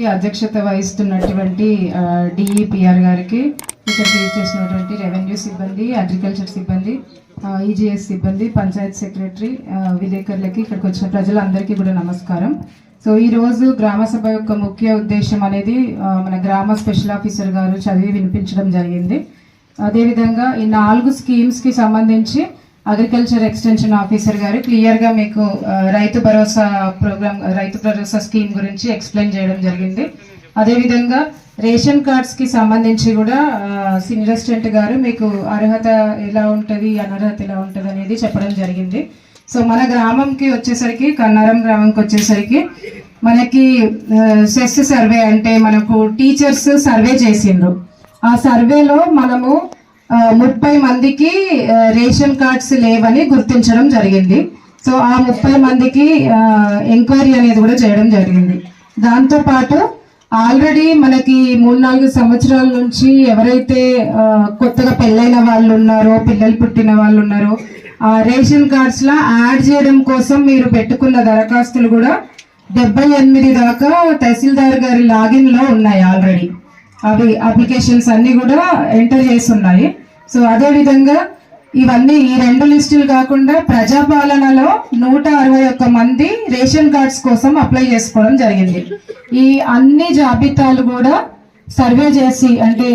ఈ అధ్యక్షత వహిస్తున్నటువంటి డిఈపిఆర్ గారికి ఇక్కడికి చేసినటువంటి రెవెన్యూ సిబ్బంది అగ్రికల్చర్ సిబ్బంది ఈజీఎస్ సిబ్బంది పంచాయత్ సెక్రటరీ విలేకరులకి ఇక్కడికి వచ్చిన ప్రజలందరికీ కూడా నమస్కారం. సో ఈరోజు గ్రామ సభ యొక్క ముఖ్య ఉద్దేశం అనేది మన గ్రామ స్పెషల్ ఆఫీసర్ గారు చదివి వినిపించడం జరిగింది. అదేవిధంగా ఈ నాలుగు స్కీమ్స్కి సంబంధించి అగ్రికల్చర్ ఎక్స్టెన్షన్ ఆఫీసర్ గారు క్లియర్గా మీకు రైతు భరోసా ప్రోగ్రామ్ రైతు భరోసా స్కీమ్ గురించి ఎక్స్ప్లెయిన్ చేయడం జరిగింది. అదేవిధంగా రేషన్ కార్డ్స్కి సంబంధించి కూడా సీనియర్ అసిస్టెంట్ గారు మీకు అర్హత ఎలా ఉంటుంది అనర్హత ఎలా ఉంటుంది అనేది చెప్పడం జరిగింది. సో మన గ్రామంకి వచ్చేసరికి కన్నారం గ్రామంకి వచ్చేసరికి మనకి సెస్ సర్వే అంటే మనకు టీచర్స్ సర్వే చేసిండ్రు. ఆ సర్వేలో మనము ముప్పై మందికి రేషన్ కార్డ్స్ లేవని గుర్తించడం జరిగింది. సో ఆ ముప్పై మందికి ఎంక్వైరీ అనేది కూడా చేయడం జరిగింది. దాంతో పాటు ఆల్రెడీ మనకి మూడు నాలుగు సంవత్సరాల నుంచి ఎవరైతే కొత్తగా పెళ్ళైన వాళ్ళు ఉన్నారో పిల్లలు పుట్టిన వాళ్ళు ఉన్నారో ఆ రేషన్ కార్డ్స్లో యాడ్ చేయడం కోసం మీరు పెట్టుకున్న దరఖాస్తులు కూడా డెబ్బై ఎనిమిది దాకా తహసీల్దార్ గారి లాగిన్లో ఉన్నాయి ఆల్రెడీ. అవి అప్లికేషన్స్ అన్నీ కూడా ఎంటర్ చేసి ఉన్నాయి. సో అదే విధంగా ఇవన్నీ ఈ రెండు లిస్టులు కాకుండా ప్రజాపాలనలో నూట అరవై ఒక్క మంది రేషన్ కార్డ్స్ కోసం అప్లై చేసుకోవడం జరిగింది. ఈ అన్ని జాబితాలు కూడా సర్వే చేసి అంటే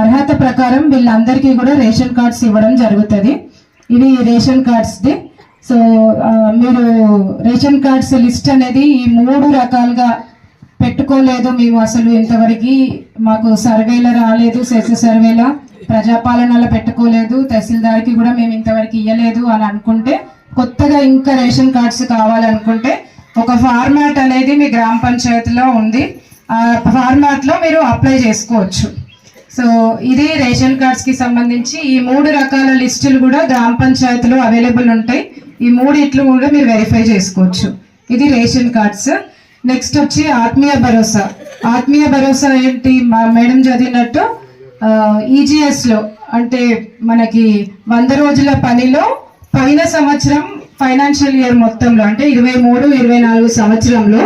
అర్హత ప్రకారం వీళ్ళందరికీ కూడా రేషన్ కార్డ్స్ ఇవ్వడం జరుగుతుంది. ఇవి రేషన్ కార్డ్స్ది. సో మీరు రేషన్ కార్డ్స్ లిస్ట్ అనేది ఈ మూడు రకాలుగా పెట్టుకోలేదు మేము అసలు ఇంతవరకు. మాకు సర్వేలో రాలేదు సెస్ సర్వేలా. ప్రజాపాలనలో పెట్టుకోలేదు తహసీల్దార్కి కూడా మేము ఇంతవరకు ఇవ్వలేదు అని అనుకుంటే కొత్తగా ఇంకా రేషన్ కార్డ్స్ కావాలనుకుంటే ఒక ఫార్మాట్ అనేది మీ గ్రామ పంచాయతీలో ఉంది. ఆ ఫార్మాట్లో మీరు అప్లై చేసుకోవచ్చు. సో ఇది రేషన్ కార్డ్స్కి సంబంధించి ఈ మూడు రకాల లిస్టులు కూడా గ్రామ పంచాయతీలో అవైలబుల్ ఉంటాయి. ఈ మూడిట్లు కూడా మీరు వెరిఫై చేసుకోవచ్చు. ఇది రేషన్ కార్డ్స్. నెక్స్ట్ వచ్చి ఆత్మీయ భరోసా. ఆత్మీయ భరోసా ఏంటి? మా మేడం చదివినట్టు ఈజీఎస్లో అంటే మనకి వంద రోజుల పనిలో పైన సంవత్సరం ఫైనాన్షియల్ ఇయర్ మొత్తంలో అంటే ఇరవై మూడు ఇరవై నాలుగు సంవత్సరంలో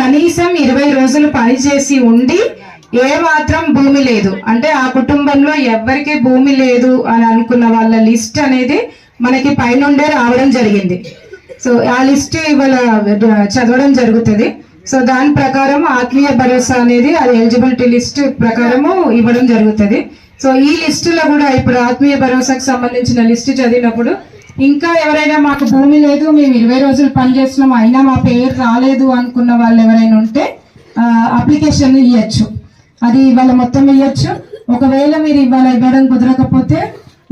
కనీసం ఇరవై రోజులు పనిచేసి ఉండి ఏ మాత్రం భూమి లేదు. అంటే ఆ కుటుంబంలో ఎవ్వరికి భూమి లేదు అని అనుకున్న వాళ్ళ లిస్ట్ అనేది మనకి పైనుండే రావడం జరిగింది. సో ఆ లిస్ట్ ఇవాళ చదవడం జరుగుతుంది. సో దాని ప్రకారం ఆత్మీయ భరోసా అనేది అది ఎలిజిబిలిటీ లిస్ట్ ప్రకారము ఇవ్వడం జరుగుతుంది. సో ఈ లిస్టులో కూడా ఇప్పుడు ఆత్మీయ భరోసాకు సంబంధించిన లిస్ట్ చదివినప్పుడు ఇంకా ఎవరైనా మాకు భూమి లేదు మేము ఇరవై రోజులు పని చేస్తున్నాం అయినా మా పేరు రాలేదు అనుకున్న వాళ్ళు ఎవరైనా ఉంటే అప్లికేషన్ ఇవ్వచ్చు అది ఇవాళ మొత్తం ఇవ్వచ్చు ఒకవేళ మీరు ఇవాళ ఇవ్వడం కుదరకపోతే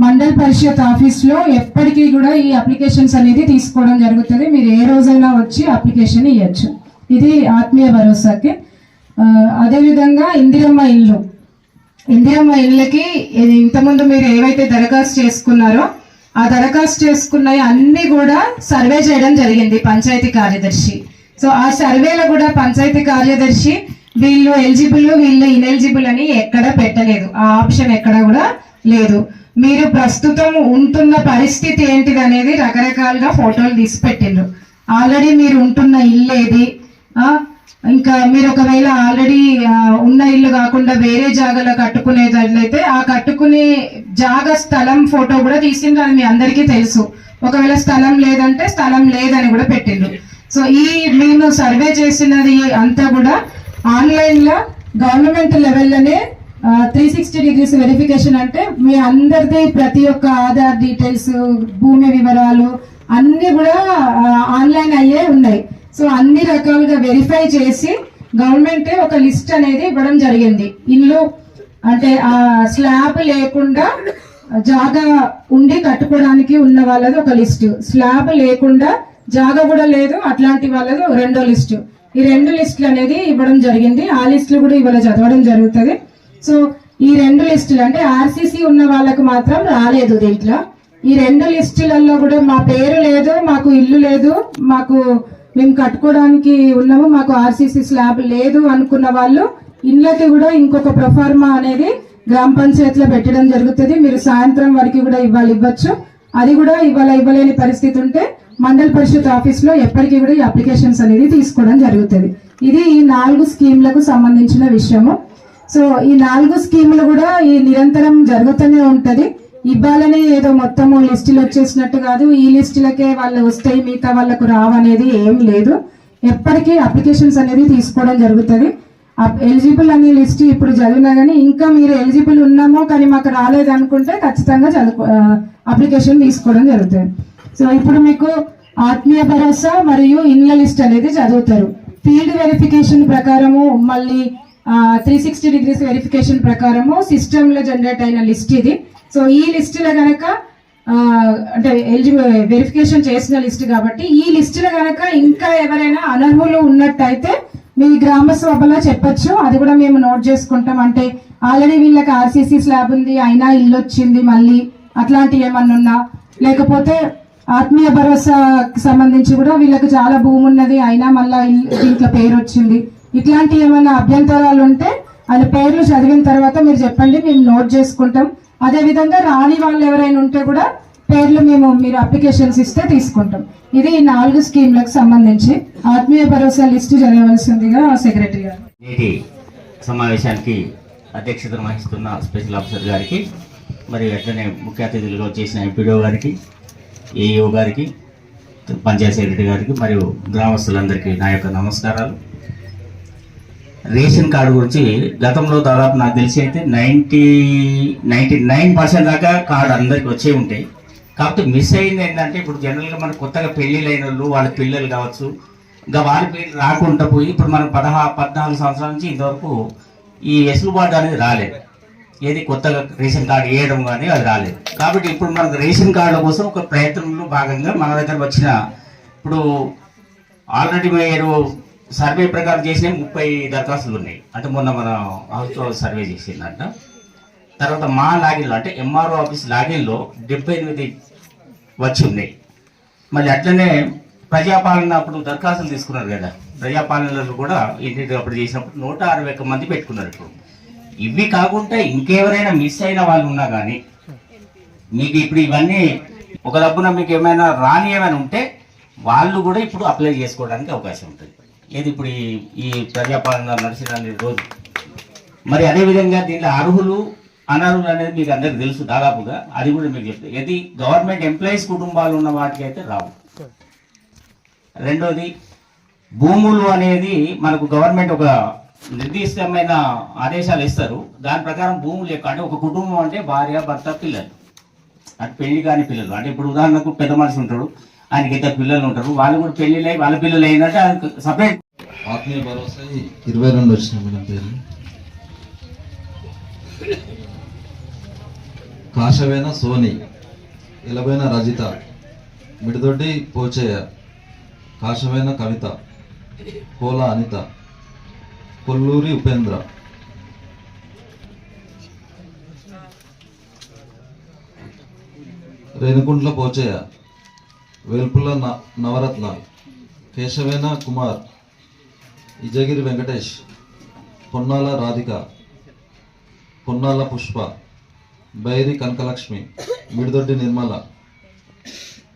మండల్ పరిషత్ ఆఫీస్లో ఎప్పటికీ కూడా ఈ అప్లికేషన్స్ అనేది తీసుకోవడం జరుగుతుంది. మీరు ఏ రోజైనా వచ్చి అప్లికేషన్ ఇవ్వచ్చు ఇది ఆత్మీయ భరోసాకి. అదేవిధంగా ఇందిరమ్మ ఇల్లు. ఇందిరమ్మ ఇళ్ళకి ఇంతకుముందు మీరు ఏవైతే దరఖాస్తు చేసుకున్నారో ఆ దరఖాస్తు చేసుకున్నవి అన్నీ కూడా సర్వే చేయడం జరిగింది పంచాయతీ కార్యదర్శి. సో ఆ సర్వేలో కూడా పంచాయతీ కార్యదర్శి వీళ్ళు ఎలిజిబుల్ వీళ్ళు ఇనెలిజిబుల్ అని ఎక్కడ పెట్టలేదు. ఆ ఆప్షన్ ఎక్కడ కూడా లేదు. మీరు ప్రస్తుతం ఉంటున్న పరిస్థితి ఏంటిది అనేది రకరకాలుగా ఫోటోలు తీసి పెట్టిండ్రు. ఆల్రెడీ మీరు ఉంటున్న ఇల్లు ఏది ఇంకా మీరు ఒకవేళ ఆల్రెడీ ఉన్న ఇల్లు కాకుండా వేరే జాగాలో కట్టుకునేటట్లయితే ఆ కట్టుకునే జాగా స్థలం ఫోటో కూడా తీసిండ్రు అది మీ అందరికీ తెలుసు. ఒకవేళ స్థలం లేదంటే స్థలం లేదని కూడా పెట్టిండ్రు. సో ఈ మేము సర్వే చేసినది అంతా కూడా ఆన్లైన్లో గవర్నమెంట్ లెవెల్లోనే త్రీ సిక్స్టీ డిగ్రీస్ వెరిఫికేషన్ అంటే మీ అందరిది ప్రతి ఒక్క ఆధార్ డీటెయిల్స్ భూమి వివరాలు అన్నీ కూడా ఆన్లైన్ అయ్యే ఉన్నాయి. సో అన్ని రకాలుగా వెరిఫై చేసి గవర్నమెంట్ ఒక లిస్ట్ అనేది ఇవ్వడం జరిగింది. ఇల్లు అంటే ఆ స్లాబ్ లేకుండా జాగా ఉండి కట్టుకోవడానికి ఉన్న వాళ్ళది ఒక లిస్టు స్లాబ్ లేకుండా జాగా కూడా లేదు అట్లాంటి వాళ్ళది రెండో లిస్టు ఈ రెండు లిస్టులు అనేది ఇవ్వడం జరిగింది. ఆ లిస్టులు కూడా ఇవాళ చదవడం జరుగుతుంది. సో ఈ రెండు లిస్టులు అంటే ఆర్సీసీ ఉన్న వాళ్ళకు మాత్రం రాలేదు దీంట్లో. ఈ రెండు లిస్టులలో కూడా మా పేరు లేదు మాకు ఇల్లు లేదు మాకు మేము కట్టుకోవడానికి ఉన్నాము మాకు ఆర్సీసీ స్లాబ్ లేదు అనుకున్న వాళ్ళు ఇళ్ళకి కూడా ఇంకొక ప్రొఫార్మా అనేది గ్రామ పంచాయతీలో పెట్టడం జరుగుతుంది. మీరు సాయంత్రం వరకు కూడా ఇవ్వాలి ఇవ్వచ్చు. అది కూడా ఇవాళ ఇవ్వలేని పరిస్థితి ఉంటే మండల పరిషత్ ఆఫీస్లో ఎప్పటికీ కూడా ఈ అప్లికేషన్స్ అనేది తీసుకోవడం జరుగుతుంది. ఇది ఈ నాలుగు స్కీమ్లకు సంబంధించిన విషయము. సో ఈ నాలుగు స్కీములు కూడా ఈ నిరంతరం జరుగుతూనే ఉంటుంది. ఇవ్వాలని ఏదో మొత్తము లిస్టులు వచ్చేసినట్టు కాదు. ఈ లిస్టులకే వాళ్ళు వస్తాయి మిగతా వాళ్ళకు రావనేది ఏం లేదు. ఎప్పటికీ అప్లికేషన్స్ అనేది తీసుకోవడం జరుగుతుంది. ఎలిజిబుల్ అనే లిస్ట్ ఇప్పుడు చదివినా కానీ ఇంకా మీరు ఎలిజిబుల్ ఉన్నామో కానీ మాకు రాలేదు అనుకుంటే ఖచ్చితంగా చదువు అప్లికేషన్ తీసుకోవడం జరుగుతుంది. సో ఇప్పుడు మీకు ఆత్మీయ భరోసా మరియు ఇన్ల లిస్ట్ అనేది చదువుతారు. ఫీల్డ్ వెరిఫికేషన్ ప్రకారము మళ్ళీ త్రీ సిక్స్టీ డిగ్రీస్ వెరిఫికేషన్ ప్రకారము సిస్టమ్లో జనరేట్ అయిన లిస్ట్ ఇది. సో ఈ లిస్టులో కనుక అంటే ఎలిజిబుల్ వెరిఫికేషన్ చేసిన లిస్ట్ కాబట్టి ఈ లిస్టులో కనుక ఇంకా ఎవరైనా అనర్హులు ఉన్నట్టయితే మీ గ్రామ సభలో చెప్పచ్చు. అది కూడా మేము నోట్ చేసుకుంటాం. అంటే ఆల్రెడీ వీళ్ళకి ఆర్సీసీ స్లాబ్ ఉంది అయినా ఇల్లు వచ్చింది మళ్ళీ అట్లాంటివి ఏమన్నా ఉన్నా. లేకపోతే ఆత్మీయ భరోసాకి సంబంధించి కూడా వీళ్ళకి చాలా భూమి ఉన్నది అయినా మళ్ళీ దీంట్లో పేరు వచ్చింది. ఇట్లాంటి ఏమైనా అభ్యంతరాలు ఉంటే వాళ్ళ పేర్లు చదివిన తర్వాత మీరు చెప్పండి మేము నోట్ చేసుకుంటాం. అదేవిధంగా రాని వాళ్ళు ఎవరైనా ఉంటే కూడా పేర్లు మేము మీరు అప్లికేషన్స్ ఇస్తే తీసుకుంటాం. ఇది ఈ నాలుగు స్కీమ్లకు సంబంధించి ఆత్మీయ భరోసా లిస్టు జరగవలసిందిగా సెక్రటరీ గారు. నేటి సమావేశానికి అధ్యక్షతను వహిస్తున్న స్పెషల్ ఆఫీసర్ గారికి మరియు అట్లనే ముఖ్య అతిథులుగా వచ్చేసిన ఎంపీడీఓ గారికి ఏఈఓ గారికి పంచాయత్ సెక్రటరీ గారికి మరియు గ్రామస్తులందరికీ నా యొక్క నమస్కారాలు. రేషన్ కార్డు గురించి గతంలో దాదాపు నాకు తెలిసి అయితే నైంటీ నైంటీ నైన్ పర్సెంట్ దాకా కార్డు అందరికి వచ్చే ఉంటాయి. కాకపోతే మిస్ అయింది ఏంటంటే ఇప్పుడు జనరల్గా మనకు కొత్తగా పెళ్ళిళ్ళైన వాళ్ళు వాళ్ళ పిల్లలు కావచ్చు ఇంకా వారి పేరు రాకుండా పోయి ఇప్పుడు మనం పదహా పద్నాలుగు సంవత్సరాల నుంచి ఇంతవరకు ఈ వెసులుబాటు అనేది రాలేదు. ఏది కొత్తగా రేషన్ కార్డు వేయడం కానీ అది రాలేదు. కాబట్టి ఇప్పుడు మనకు రేషన్ కార్డు కోసం ఒక ప్రయత్నంలో భాగంగా మన దగ్గర వచ్చిన ఇప్పుడు ఆల్రెడీ మీరు సర్వే ప్రకారం చేసిన ముప్పై దరఖాస్తులు ఉన్నాయి. అంటే మొన్న మన హౌస్ సర్వే చేసిందంట. తర్వాత మా లాగిన్లో అంటే ఎంఆర్ఓ ఆఫీస్ లాగిన్లో డెబ్బై ఎనిమిది వచ్చి ఉన్నాయి. మళ్ళీ అట్లనే ప్రజాపాలన అప్పుడు దరఖాస్తులు తీసుకున్నారు కదా. ప్రజాపాలనలో కూడా ఇంటి అప్పుడు చేసినప్పుడు నూట అరవై ఒక్క మంది పెట్టుకున్నారు ఇప్పుడు. ఇవి కాకుండా ఇంకెవరైనా మిస్ అయిన వాళ్ళు ఉన్నా కానీ మీకు ఇప్పుడు ఇవన్నీ ఒక డబ్బున మీకు ఏమైనా రాని ఏమైనా ఉంటే వాళ్ళు కూడా ఇప్పుడు అప్లై చేసుకోవడానికి అవకాశం ఉంటుంది. ఏది ఇప్పుడు ఈ ప్రజాపాలన నడిచిన రోజు. మరి అదేవిధంగా దీంట్లో అర్హులు అనర్హులు అనేది మీకు అందరికి తెలుసు దాదాపుగా. అది కూడా మీకు చెప్తాను ఇది గవర్నమెంట్ ఎంప్లాయీస్ కుటుంబాలు ఉన్న వాటికి అయితే రావు. రెండోది భూములు అనేది మనకు గవర్నమెంట్ ఒక నిర్దిష్టమైన ఆదేశాలు ఇస్తారు. దాని ప్రకారం భూములు ఎక్కువ అంటే ఒక కుటుంబం అంటే భార్య భర్త పిల్లలు. అంటే పెళ్ళి కాని పిల్లలు. అంటే ఇప్పుడు ఉదాహరణకు పెద్ద మనిషి ఉంటాడు. ఆయనకి ఇద్దరు పిల్లలు ఉంటారు. వాళ్ళు కూడా అయి వాళ్ళ పిల్లలు అయినట్టు సపరేట్. ఆత్మీయ భరోసా ఇరవై రెండు వచ్చినాయి మేడం పేర్లు. కాశవేన సోని ఇలబైన రజిత మిడిదొడ్డి పోచయ్య కాశవేన కవిత కోల అనిత కొల్లూరి ఉపేంద్ర. రేణుకుంట్ల పోచయ్య. వెల్పుల న- నవరత్న కేశవేన కుమార్ ఇజగిరి వెంకటేష్ పొన్నాల రాధిక పొన్నాల పుష్ప బైరి కనకలక్ష్మి మిడిదొడ్డి నిర్మల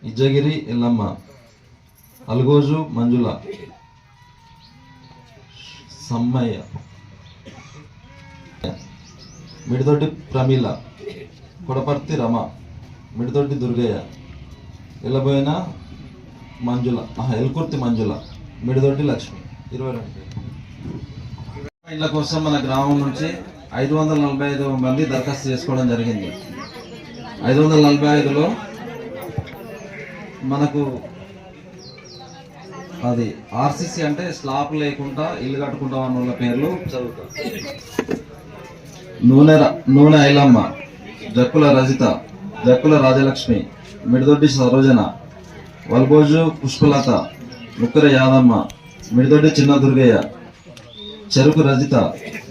ఇజ్జగిరి ఎల్లమ్మ అల్గోజు మంజుల సమ్మయ్య మిడిదొడ్డి ప్రమీల కొడపర్తి రమ మిడిదొడ్డి దుర్గయ్య. ఇళ్ళబోయిన మంజుల ఎల్కుర్తి మంజుల మిడిదొడ్డి లక్ష్మి ఇరవై రెండు ఇళ్ళ కోసం మన గ్రామం నుంచి ఐదు వందల నలభై ఐదు మంది దరఖాస్తు చేసుకోవడం జరిగింది. ఐదు వందల నలభై ఐదులో మనకు అది ఆర్సిసి అంటే స్లాబ్ లేకుండా ఇల్లు కట్టుకుంటాం అన్న వాళ్ళ పేర్లు చదువుతా నూనె నూనె ఐలమ్మ జక్కుల రజిత జక్కుల రాజలక్ష్మి మిడిదొడ్డి సరోజన వల్బోజు పుష్పలత ముక్కర యాదమ్మ మిడిదొడ్డి చిన్న దుర్గయ్య చెరుకు రజిత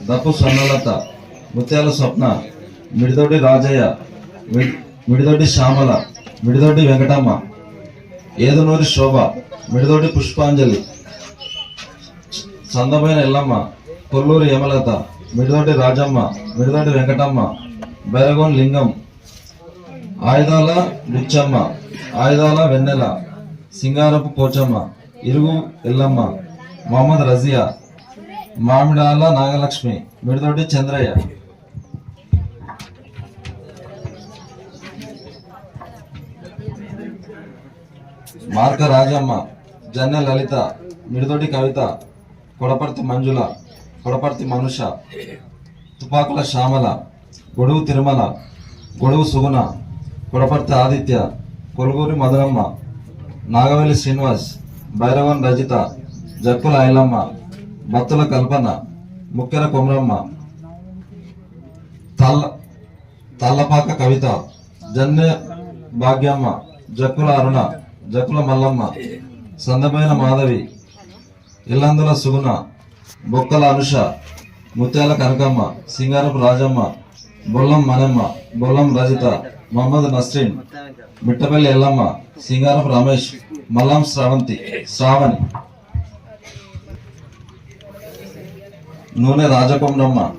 దప్పు స్వర్ణలత ముత్యాల స్వప్న మిడిదొడ్డి రాజయ్య మిడి- మిడిదొడ్డి శ్యామల మిడిదొడ్డి వెంకటమ్మ ఏదునూరి శోభ మిడిదొడ్డి పుష్పాంజలి సందమైన ఎల్లమ్మ కొల్లూరి యమలత మిడిదొడ్డి రాజమ్మ మిడిదొడ్డి వెంకటమ్మ బైరగోన్ లింగం ఆయుధాల బుచ్చమ్మ ఆయుధాల వెన్నెల సింగారపు పోచమ్మ ఇరుగు ఎల్లమ్మ మహమ్మద్ రజియా మామిడాల నాగలక్ష్మి మిడతోటి చంద్రయ్య. మార్క రాజమ్మ జన్నె లలిత మిడతోటి కవిత కొడపర్తి మంజుల కొడపర్తి మనుష తుపాకుల శ్యామల గొడుగు తిరుమల గొడుగు సుగుణ కొడపర్తి ఆదిత్య కొలుగూరి మధురమ్మ నాగవల్లి శ్రీనివాస్ భైరవన్ రజిత జక్కుల ఐలమ్మ భక్తుల కల్పన ముక్కెర కొమరమ్మ. తల్ల తల్లపాక కవిత జన్నె భాగ్యమ్మ జక్కుల అరుణ జక్కుల మల్లమ్మ సందమైన మాధవి ఇల్లందుల సుగుణ బొక్కల అనుష ముత్యాల కనకమ్మ సింగారపు రాజమ్మ బొల్లం మనమ్మ. బొల్లం రజిత మహమ్మద్ నస్రీన్ మిట్టపల్లి ఎల్లమ్మ సింగారపు రమేష్ మల్లం శ్రావంతి శ్రావణి. నూనె రాజకొండమ్మ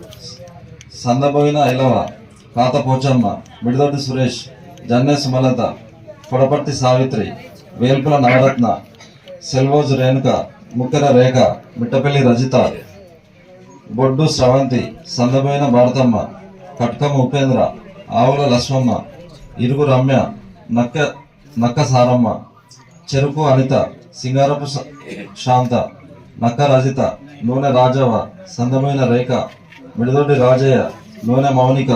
సందబోయిన ఐలవ కాత పోచమ్మ మిడిదొడ్డి సురేష్ జన్నె సుమలత కొడపర్తి సావిత్రి వేల్పుల నవరత్న సెల్వోజు రేణుక ముక్కెర రేఖ మిట్టపల్లి రజిత. బొడ్డు స్రవంతి సందబోయిన భారతమ్మ కట్కమ్మ ఉపేంద్ర. ఆవుల లక్ష్మమ్మ ఇరుగు రమ్య నక్క నక్క సారమ్మ చెరుకు అనిత సింగారపు శాంత నక్క రజిత నూనె రాజవ సందమైన రేఖ మిడిదొడ్డి రాజయ్య నూనె మౌనిక